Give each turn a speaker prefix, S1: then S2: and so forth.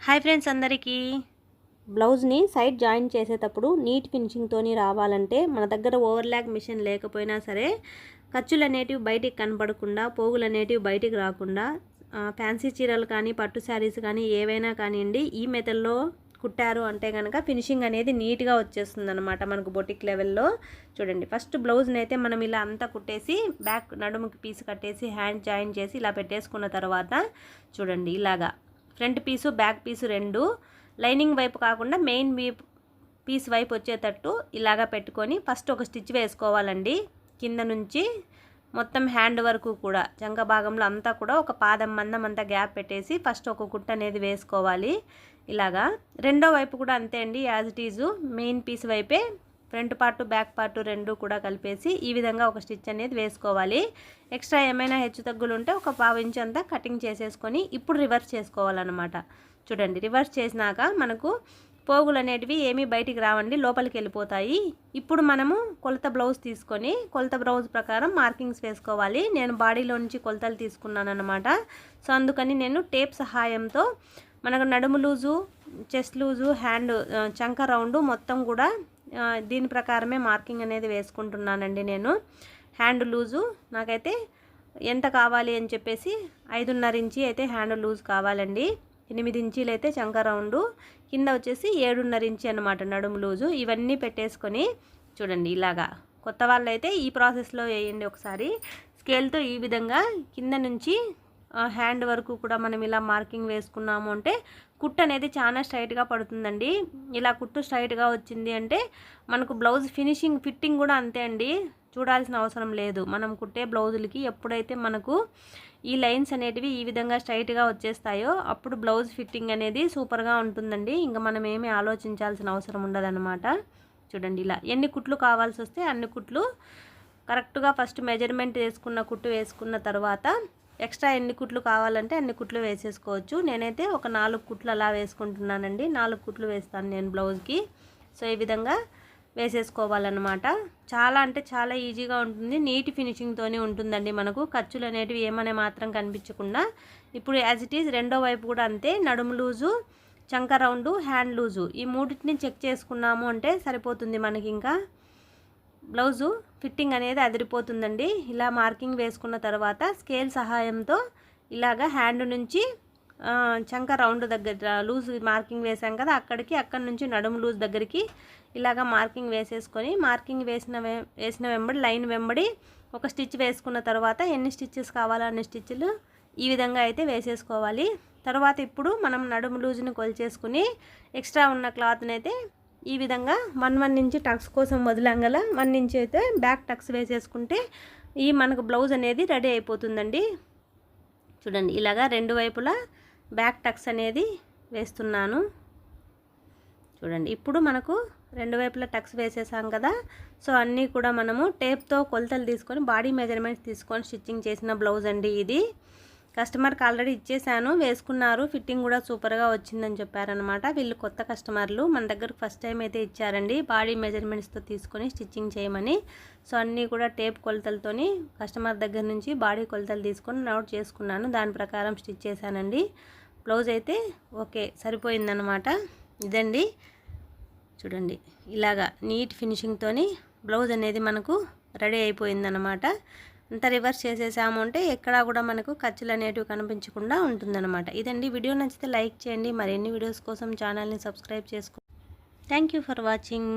S1: Hi friends అందరికీ. బ్లౌజ్ని side join చేసేటప్పుడు నీట్ ఫినిషింగ్తోని రావాలంటే మన దగ్గర ఓవర్లాక్ మిషన్ లేకపోయినా సరే ఖర్చులు అనేటివి బయటికి కనపడకుండా పోగులు అనేటివి బయటికి రాకుండా ఫ్యాన్సీ చీరలు కానీ పట్టు శారీస్ కానీ ఏవైనా కానివ్వండి ఈ మెథడ్లో కుట్టారు అంటే కనుక ఫినిషింగ్ అనేది నీట్గా వచ్చేస్తుంది అనమాట మనకు బొటిక్ లెవెల్లో. చూడండి ఫస్ట్ బ్లౌజ్ని అయితే మనం ఇలా అంతా కుట్టేసి బ్యాక్ నడుముకి పీస్ కట్టేసి హ్యాండ్ జాయిన్ చేసి ఇలా పెట్టేసుకున్న తర్వాత చూడండి ఇలాగా ఫ్రంట్ పీసు బ్యాక్ పీసు రెండు. లైనింగ్ వైపు కాకుండా మెయిన్ పీస్ వైపు వచ్చేటట్టు ఇలాగా పెట్టుకొని ఫస్ట్ ఒక స్టిచ్ వేసుకోవాలండి. కింద నుంచి మొత్తం హ్యాండ్ వరకు కూడా జంగ భాగంలో అంతా కూడా ఒక పాదం మందం అంతా గ్యాప్ పెట్టేసి ఫస్ట్ ఒక కుట్ట అనేది వేసుకోవాలి. ఇలాగా రెండో వైపు కూడా అంతే అండి as it is. Main piece వైపే ఫ్రంట్ పార్ట్ బ్యాక్ పార్ట్ రెండు కూడా కలిపేసి ఈ విధంగా ఒక స్టిచ్ అనేది వేసుకోవాలి. ఎక్స్ట్రా ఏమైనా హెచ్చు తగ్గులు ఉంటే ఒక పావు ఇంచ్ అంతా కటింగ్ చేసేసుకొని ఇప్పుడు రివర్స్ చేసుకోవాలన్నమాట. చూడండి రివర్స్ చేసినాక మనకు పోగులు అనేటివి ఏమీ బయటికి రావండి లోపలికి వెళ్ళిపోతాయి. ఇప్పుడు మనము కొలత బ్లౌజ్ తీసుకొని కొలత బ్లౌజ్ ప్రకారం మార్కింగ్స్ వేసుకోవాలి. నేను బాడీలో నుంచి కొలతలు తీసుకున్నాను అనమాట సో అందుకని నేను టేప్ సహాయంతో మనకు నడుము లూజు చెస్ట్ లూజు హ్యాండ్ చంక రౌండ్ మొత్తం కూడా దీని ప్రకారమే మార్కింగ్ అనేది వేసుకుంటున్నానండి నేను. హ్యాండ్ లూజు నాకైతే ఎంత కావాలి అని చెప్పేసి ఐదున్నర ఇంచి అయితే హ్యాండ్ లూజ్ కావాలండి. ఎనిమిది ఇంచీలు అయితే చంక రౌండ్ కింద వచ్చేసి ఏడున్నర ఇంచి అనమాట నడుము లూజు. ఇవన్నీ పెట్టేసుకొని చూడండి ఇలాగా. కొత్త వాళ్ళు అయితే ఈ ప్రాసెస్లో వేయండి ఒకసారి. స్కేల్తో ఈ విధంగా కింద నుంచి హ్యాండ్ వరకు కూడా మనం ఇలా మార్కింగ్ వేసుకున్నాము అంటే కుట్ అనేది చాలా స్ట్రైట్గా పడుతుందండి. ఇలా కుట్టు స్ట్రైట్గా వచ్చింది అంటే మనకు బ్లౌజ్ ఫినిషింగ్ ఫిట్టింగ్ కూడా అంతే అండి. చూడాల్సిన అవసరం లేదు. మనం కుట్టే బ్లౌజులకి ఎప్పుడైతే మనకు ఈ లైన్స్ అనేటివి ఈ విధంగా స్ట్రైట్గా వచ్చేస్తాయో అప్పుడు బ్లౌజ్ ఫిట్టింగ్ అనేది సూపర్గా ఉంటుందండి. ఇంకా మనం ఏమీ ఆలోచించాల్సిన అవసరం ఉండదన్నమాట. చూడండి ఇలా ఎన్ని కుట్లు కావాల్సి వస్తే అన్ని కుట్లు కరెక్ట్గా ఫస్ట్ మెజర్మెంట్ వేసుకున్న కుట్టు వేసుకున్న తర్వాత ఎక్స్ట్రా ఎన్ని కుట్లు కావాలంటే అన్ని కుట్లు వేసేసుకోవచ్చు. నేనైతే ఒక నాలుగు కుట్లు అలా వేసుకుంటున్నానండి. నాలుగు కుట్లు వేస్తాను నేను బ్లౌజ్కి. సో ఈ విధంగా వేసేసుకోవాలన్నమాట. చాలా అంటే చాలా ఈజీగా ఉంటుంది. నీట్ ఫినిషింగ్తోనే ఉంటుందండి మనకు. ఖర్చులు అనేటివి ఏమనే మాత్రం కనిపించకుండా. ఇప్పుడు యాజ్ ఇట్ ఈజ్ రెండో వైపు కూడా అంతే. నడుము లూజు చంక రౌండు హ్యాండ్ లూజు. ఈ మూడింటిని చెక్ చేసుకున్నాము అంటే సరిపోతుంది మనకి ఇంకా. బ్లౌజు ఫిట్టింగ్ అనేది అదిరిపోతుందండి. ఇలా మార్కింగ్ వేసుకున్న తర్వాత స్కేల్ సహాయంతో ఇలాగ హ్యాండ్ నుంచి చంక రౌండ్ దగ్గర లూజ్ మార్కింగ్ వేసాం కదా అక్కడికి అక్కడి నుంచి నడుము లూజ్ దగ్గరికి ఇలాగ మార్కింగ్ వేసేసుకొని మార్కింగ్ వేసిన వేసిన వెంబడి లైన్ వెంబడి ఒక స్టిచ్ వేసుకున్న తర్వాత ఎన్ని స్టిచ్చెస్ కావాలో అన్ని స్టిచ్లు ఈ విధంగా అయితే వేసేసుకోవాలి. తర్వాత ఇప్పుడు మనం నడుము లూజ్ని కొలిచేసుకుని ఎక్స్ట్రా ఉన్న క్లాత్ని అయితే ఈ విధంగా వన్ వన్ నుంచి టక్స్ కోసం వదిలాం కదా వన్ నుంచి అయితే బ్యాక్ టక్స్ వేసేసుకుంటే ఈ మనకు బ్లౌజ్ అనేది రెడీ అయిపోతుందండి. చూడండి ఇలాగా రెండు వైపులా బ్యాక్ టక్స్ అనేది వేస్తున్నాను. చూడండి ఇప్పుడు మనకు రెండు వైపులా టక్స్ వేసేసాం కదా. సో అన్నీ కూడా మనము టేప్తో కొలతలు తీసుకొని బాడీ మెజర్మెంట్స్ తీసుకొని స్టిచ్చింగ్ చేసిన బ్లౌజ్ అండి ఇది. కస్టమర్కి ఆల్రెడీ ఇచ్చేసాను వేసుకున్నారు ఫిట్టింగ్ కూడా సూపర్గా వచ్చిందని చెప్పారనమాట వీళ్ళు కొత్త కస్టమర్లు మన దగ్గరకు ఫస్ట్ టైం అయితే ఇచ్చారండి. బాడీ మెజర్మెంట్స్తో తీసుకొని స్టిచ్చింగ్ చేయమని. సో అన్నీ కూడా టేప్ కొలతలతోని కస్టమర్ దగ్గర నుంచి బాడీ కొలతలు తీసుకొని నోట్ చేసుకున్నాను. దాని ప్రకారం స్టిచ్ చేశానండి. బ్లౌజ్ అయితే ఓకే సరిపోయిందనమాట ఇదండి. చూడండి ఇలాగా నీట్ ఫినిషింగ్తోని బ్లౌజ్ అనేది మనకు రెడీ అయిపోయిందనమాట అంత రివర్స్ చేసేసాము అంటే ఎక్కడా కూడా మనకు ఖర్చులు అనేటివి కనిపించకుండా ఉంటుందన్నమాట. ఇదండి. వీడియో నచ్చితే లైక్ చేయండి. మరిన్ని వీడియోస్ కోసం ఛానల్ని సబ్స్క్రైబ్ చేసుకో. Thank for watching.